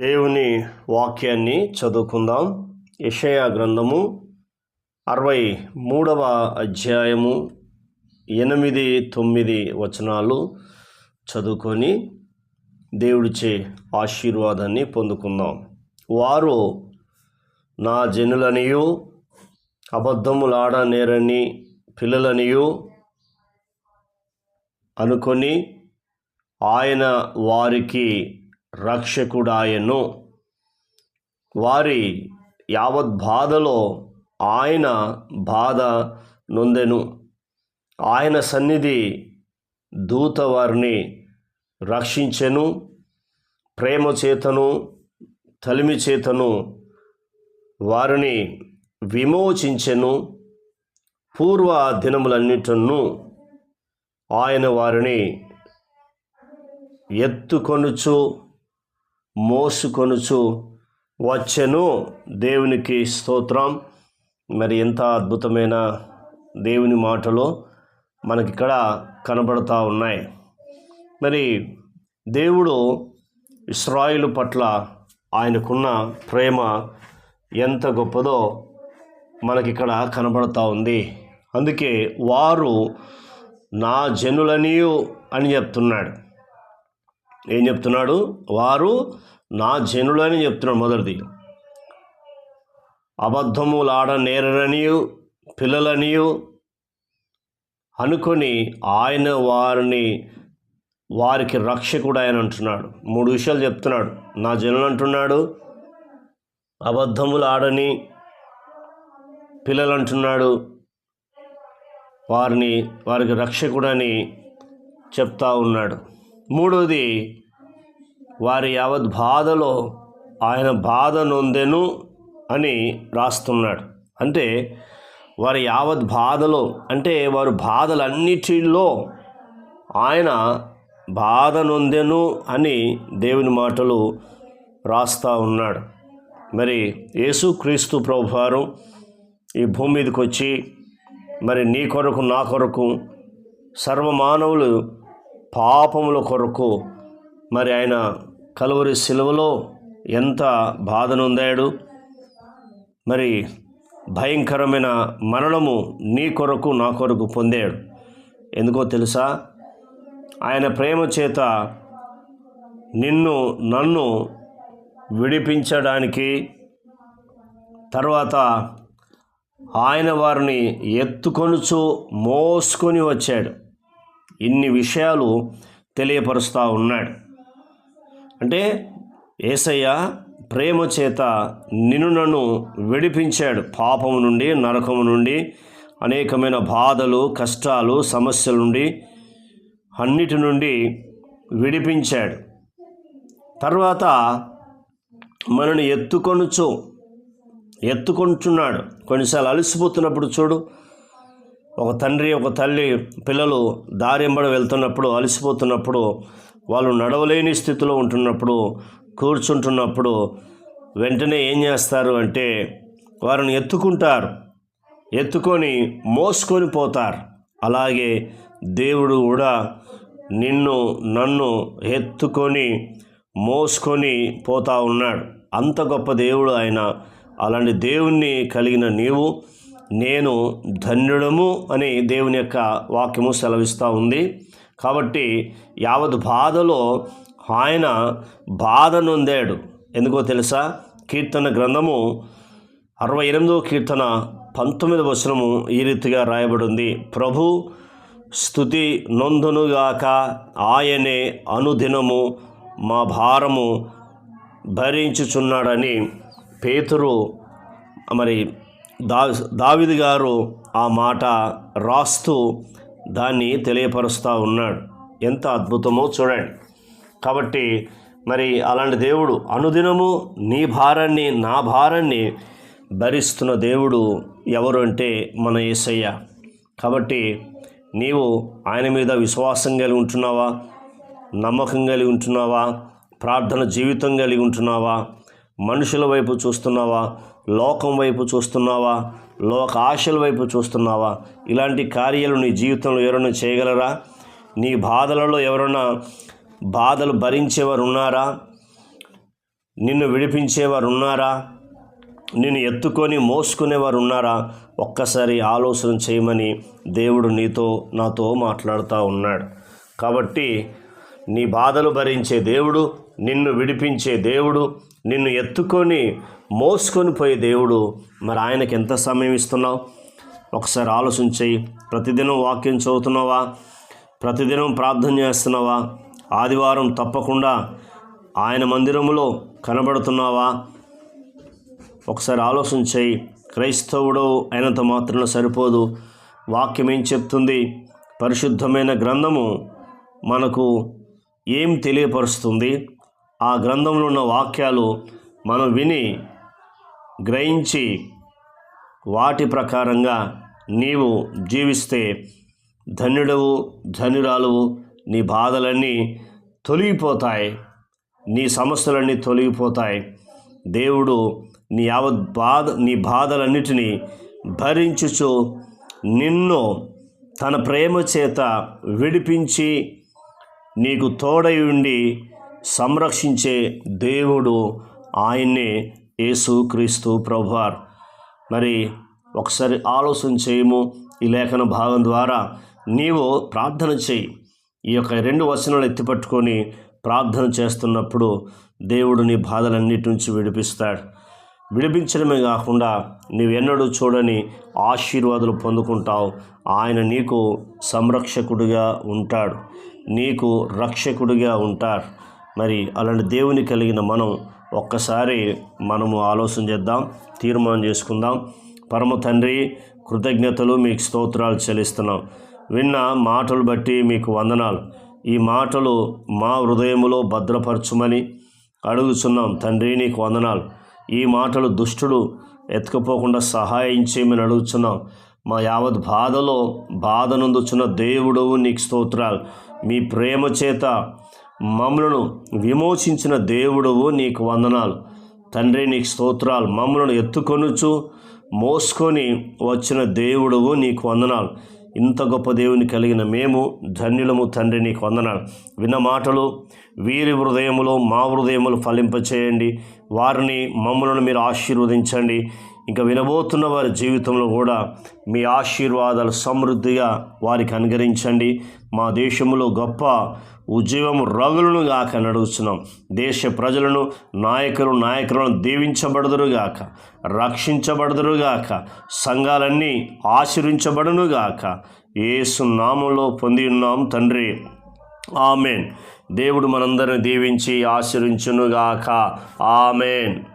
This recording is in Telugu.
దేవుని వాక్యాన్ని చదువుకుందాం. యెషయా గ్రంథము అరవై మూడవ అధ్యాయము ఎనిమిది తొమ్మిది వచనాలు చదువుకొని దేవుడిచే ఆశీర్వాదాన్ని పొందుకుందాం. వారు నా జనులనియు అబద్ధములాడనేరని పిల్లలనియు అనుకొని ఆయన వారికి రక్షకుడాయను. వారి యావత్ బాధలో ఆయన బాధ నొందెను. ఆయన సన్నిధి దూత వారిని రక్షించెను. ప్రేమ చేతను తలిమి చేతను వారిని విమోచించెను. పూర్వ దినములన్నిటను ఆయన వారిని ఎత్తుకొనుచు మోసుకొనుచు వచ్చెను. దేవునికి స్తోత్రం. మరి ఎంత అద్భుతమైన దేవుని మాటలు మనకిక్కడ కనబడతా ఉన్నాయి. మరి దేవుడు ఇస్రాయిల్ పట్ల ఆయనకున్న ప్రేమ ఎంత గొప్పదో మనకిక్కడ కనబడతా ఉంది. అందుకే వారు నా జనులనియు అని చెప్తున్నాడు. ఏం చెప్తున్నాడు? వారు నా జనులని చెప్తున్నాడు మొదటిది. అబద్ధములాడ నేరనియు పిల్లలనియు అనుకొని ఆయన వారిని వారికి రక్షకుడు ఆయన అంటున్నాడు. మూడు విషయాలు చెప్తున్నాడు. నా జనులు అంటున్నాడు అబద్ధములు ఆడని పిల్లలు అంటున్నాడు వారిని వారికి రక్షకుడని చెప్తా ఉన్నాడు. మూడవది వారి యావత్ బాధలో ఆయన బాధ నొందెను అని రాస్తున్నాడు. అంటే వారి యావత్ బాధలో అంటే వారు బాధలన్నిటిలో ఆయన బాధ నొందెను అని దేవుని మాటలు రాస్తా ఉన్నాడు. మరి యేసుక్రీస్తు ప్రభువారు ఈ భూమి మీదకి వచ్చి మరి నీ కొరకు నా కొరకు సర్వమానవులు పాపముల కొరకు మరి ఆయన కలువరి సిలువలో ఎంత బాధనుందాడు మరి భయంకరమైన మరణము నీ కొరకు నా కొరకు పొందాడు. ఎందుకో తెలుసా? ఆయన ప్రేమ చేత నిన్ను నన్ను విడిపించడానికి తర్వాత ఆయన వారిని ఎత్తుకొనుచు మోసుకొని వచ్చాడు. ఇన్ని విషయాలు తెలియపరుస్తూ ఉన్నాడు. అంటే ఏసయ్య ప్రేమ చేత నిన్ను నన్ను విడిపించాడు. పాపము నుండి నరకము నుండి అనేకమైన బాధలు కష్టాలు సమస్యల నుండి అన్నిటి నుండి విడిపించాడు. తర్వాత మనని ఎత్తుకొనుచు ఎత్తుకొంటున్నాడు కొన్నిసార్లు అలసిపోతున్నప్పుడు చూడు ఒక తండ్రి ఒక తల్లి పిల్లలు దారింబడి వెళ్తున్నప్పుడు అలసిపోతున్నప్పుడు వాళ్ళు నడవలేని స్థితిలో ఉంటున్నప్పుడు కూర్చుంటున్నప్పుడు వెంటనే ఏం చేస్తారు అంటే వారిని ఎత్తుకుంటారు. ఎత్తుకొని మోసుకొని పోతారు. అలాగే దేవుడు కూడా నిన్ను నన్ను ఎత్తుకొని మోసుకొని పోతా ఉన్నాడు. అంత గొప్ప దేవుడు ఆయన. అలాంటి దేవుణ్ణి కలిగిన నీవు నేను ధన్యుడము అని దేవుని యొక్క వాక్యము సెలవిస్తూ ఉంది. కాబట్టి యావత్ బాధలో ఆయన బాధ నొందాడు. ఎందుకో తెలుసా? కీర్తన గ్రంథము అరవై ఎనిమిదో కీర్తన పంతొమ్మిది వచనము ఈ రీతిగా రాయబడింది. ప్రభు స్థుతి నొందునుగాక ఆయనే అనుదినము మా భారము భరించుచున్నాడని పేతురు మరి దా దావిది గారు ఆ మాట రాస్తూ దాన్ని తెలియపరుస్తూ ఉన్నాడు. ఎంత అద్భుతమో చూడండి. కాబట్టి మరి అలాంటి దేవుడు అనుదినము నీ భారాన్ని నా భారాన్ని భరిస్తున్న దేవుడు ఎవరు అంటే మన ఏసయ్య. కాబట్టి నీవు ఆయన మీద విశ్వాసం కలిగి ఉంటున్నావా? నమ్మకం కలిగి ఉంటున్నావా? ప్రార్థన జీవితం కలిగి ఉంటున్నావా? మనుషుల వైపు చూస్తున్నావా? లోకం వైపు చూస్తున్నావా? లోక ఆశల వైపు చూస్తున్నావా? ఇలాంటి కార్యాలు నీ జీవితంలో ఎవరైనా చేయగలరా? నీ బాధలలో ఎవరైనా బాధలు భరించేవారు ఉన్నారా నిన్ను విడిపించేవారు ఉన్నారా నిన్ను ఎత్తుకొని మోసుకునేవారు ఉన్నారా ఒక్కసారి ఆలోచన చేయమని దేవుడు నీతో నాతో మాట్లాడుతూ ఉన్నాడు. కాబట్టి నీ బాధలు భరించే దేవుడు నిన్ను విడిపించే దేవుడు నిన్ను ఎత్తుకొని మోసుకొని పోయే దేవుడు. మరి ఆయనకి ఎంత సమయం ఇస్తున్నావు? ఒకసారి ఆలోచన ప్రతిదినం వాక్యం చదువుతున్నావా? ప్రతిదినం ప్రార్థన చేస్తున్నావా? ఆదివారం తప్పకుండా ఆయన మందిరములో కనబడుతున్నావా? ఒకసారి ఆలోచన చేయి క్రైస్తవుడు అయినంత మాత్రం సరిపోదు. వాక్యం ఏం చెప్తుంది? పరిశుద్ధమైన గ్రంథము మనకు ఏం తెలియపరుస్తుంది? ఆ గ్రంథంలో ఉన్న వాక్యాలు మనం విని గ్రహించి వాటి ప్రకారంగా నీవు జీవిస్తే ధన్యుడవు ధనురాలువు నీ బాధలన్నీ తొలగిపోతాయి నీ సమస్యలన్నీ తొలగిపోతాయి. దేవుడు నీ యావత్ బాధ నీ బాధలన్నిటినీ భరించుచు నిన్ను తన ప్రేమ చేత విడిపించి నీకు తోడై ఉండి సంరక్షించే దేవుడు ఆయన్నే యేసు క్రీస్తు ప్రభువార్. మరి ఒకసారి ఆలోచన చేయము. ఈ లేఖన భాగం ద్వారా నీవు ప్రార్థన చేయి. ఈ యొక్క రెండు వచనాలు ఎత్తిపట్టుకొని ప్రార్థన చేస్తున్నప్పుడు దేవుడు నీ బాధలన్నిటి నుంచి విడిపిస్తాడు. విడిపించడమే కాకుండా నీవెన్నడూ చూడని ఆశీర్వాదాలు పొందుకుంటావు. ఆయన నీకు సంరక్షకుడిగా ఉంటాడు. నీకు రక్షకుడిగా ఉంటాడు మరి అలాంటి దేవుని కలిగిన మనం ఒక్కసారి మనము ఆలోచన చేద్దాం తీర్మానం చేసుకుందాం. పరమ తండ్రి కృతజ్ఞతలు మీకు స్తోత్రాలు చెల్లిస్తున్నాం. విన్న మాటలు బట్టి మీకు వందనాలు. ఈ మాటలు మా హృదయంలో భద్రపరచుమని అడుగుచున్నాం. తండ్రి నీకు వందనాలు. ఈ మాటలు దుష్టుడు ఎత్తుకుపోకుండా సహాయం చేయమని అడుగుతున్నాం మా యావత్ బాధలో బాధ నందుచున్న దేవుడవు నీకు స్తోత్రాలు. మీ ప్రేమ చేత మమ్మలను విమోచించిన దేవుడవు నీకు వందనాలు. తండ్రి నీకు స్తోత్రాలు. మమ్మలను ఎత్తుకొనుచు మోసుకొని వచ్చిన దేవుడవు నీకు వందనాలు. ఇంత గొప్ప దేవుని కలిగిన మేము ధన్యులము తండ్రి నీకు వందనాలు. విన్న మాటలు వీరి హృదయములో మా హృదయములు ఫలింపచేయండి. వారిని మమ్మలను మీరు ఆశీర్వదించండి. ఇంకా వినబోతున్న వారి జీవితంలో కూడా మీ ఆశీర్వాదాలు సమృద్ధిగా వారికి అనుగరించండి మా దేశంలో గొప్ప ఉద్యమం రగులను గాక నడుస్తున్నాం దేశ ప్రజలను నాయకులు నాయకులను దీవించబడదురుగాక రక్షించబడదురుగాక సంఘాలన్నీ ఆశీర్వించబడునుగాక ఏసు నామంలో పొంది ఉన్నాం తండ్రి. ఆమెన్. దేవుడు మనందరిని దీవించి ఆశీర్వించునుగాక ఆమెన్.